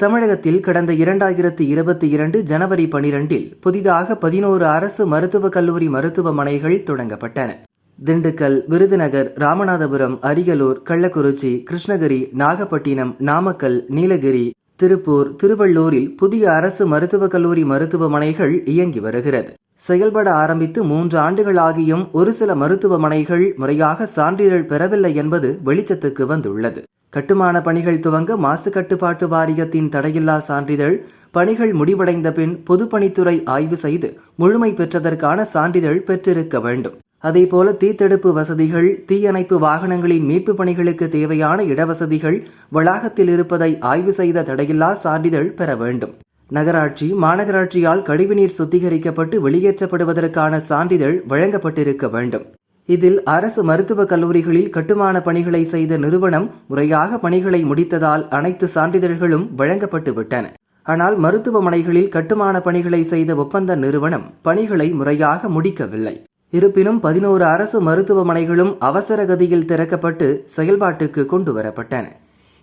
தமிழகத்தில் கடந்த இரண்டாயிரத்தி இருபத்தி இரண்டு ஜனவரி பனிரெண்டில் புதிதாக பதினோரு அரசு மருத்துவக் கல்லூரி மருத்துவமனைகள் தொடங்கப்பட்டன. திண்டுக்கல் விருதுநகர் ராமநாதபுரம் அரியலூர் கள்ளக்குறிச்சி கிருஷ்ணகிரி நாகப்பட்டினம் நாமக்கல் நீலகிரி திருப்பூர் திருவள்ளூரில் புதிய அரசு மருத்துவக் கல்லூரி மருத்துவமனைகள் இயங்கி வருகிறது. செயல்பட ஆரம்பித்து மூன்று ஆண்டுகளாகியும் ஒரு சில மருத்துவமனைகள் முறையாக சான்றிதழ் பெறவில்லை என்பது வெளிச்சத்துக்கு வந்துள்ளது. கட்டுமான பணிகள் துவங்க மாசு கட்டுப்பாட்டு வாரியத்தின் தடையில்லா சான்றிதழ் பணிகள் முடிவடைந்த பின் பொதுப்பணித்துறை ஆய்வு செய்து முழுமை பெற்றதற்கான சான்றிதழ் பெற்றிருக்க வேண்டும். அதேபோல தீத்தடுப்பு வசதிகள் தீயணைப்பு வாகனங்களின் மீட்பு பணிகளுக்கு தேவையான இடவசதிகள் வளாகத்தில் இருப்பதை ஆய்வு செய்த தடையில்லா சான்றிதழ் பெற வேண்டும். நகராட்சி மாநகராட்சியால் கழிவுநீர் சுத்திகரிக்கப்பட்டு வெளியேற்றப்படுவதற்கான சான்றிதழ் வழங்கப்பட்டிருக்க வேண்டும். இதில் அரசு மருத்துவக் கல்லூரிகளில் கட்டுமான பணிகளை செய்த நிறுவனம் முறையாக பணிகளை முடித்ததால் அனைத்து சான்றிதழ்களும் வழங்கப்பட்டு விட்டன. ஆனால் மருத்துவமனைகளில் கட்டுமான பணிகளை செய்த ஒப்பந்த நிறுவனம் பணிகளை முறையாக முடிக்கவில்லை. இருப்பினும் பதினோரு அரசு மருத்துவமனைகளும் அவசர கதியில் திறக்கப்பட்டு செயல்பாட்டுக்கு கொண்டு வரப்பட்டன.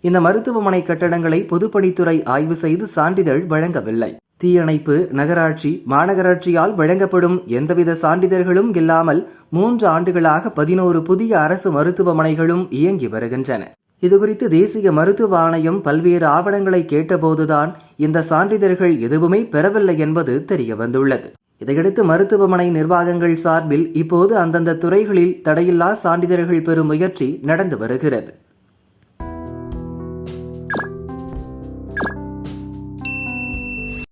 இந்த மருத்துவமனை கட்டடங்களை பொதுப்பணித்துறை ஆய்வு செய்து சான்றிதழ் வழங்கவில்லை. தீயணைப்பு நகராட்சி மாநகராட்சியால் வழங்கப்படும் எந்தவித சான்றிதழ்களும் இல்லாமல் மூன்று ஆண்டுகளாக பதினோரு புதிய அரசு மருத்துவமனைகளும் இயங்கி வருகின்றன. இதுகுறித்து தேசிய மருத்துவ ஆணையம் பல்வேறு ஆவணங்களை கேட்டபோதுதான் இந்த சான்றிதழ்கள் எதுவுமே பெறவில்லை என்பது தெரிய வந்துள்ளது இதையடுத்து மருத்துவமனை நிர்வாகங்கள் சார்பில் இப்போது அந்தந்த துறைகளில் தடையில்லா சான்றிதழ்கள் பெறும் முயற்சி நடந்து வருகிறது.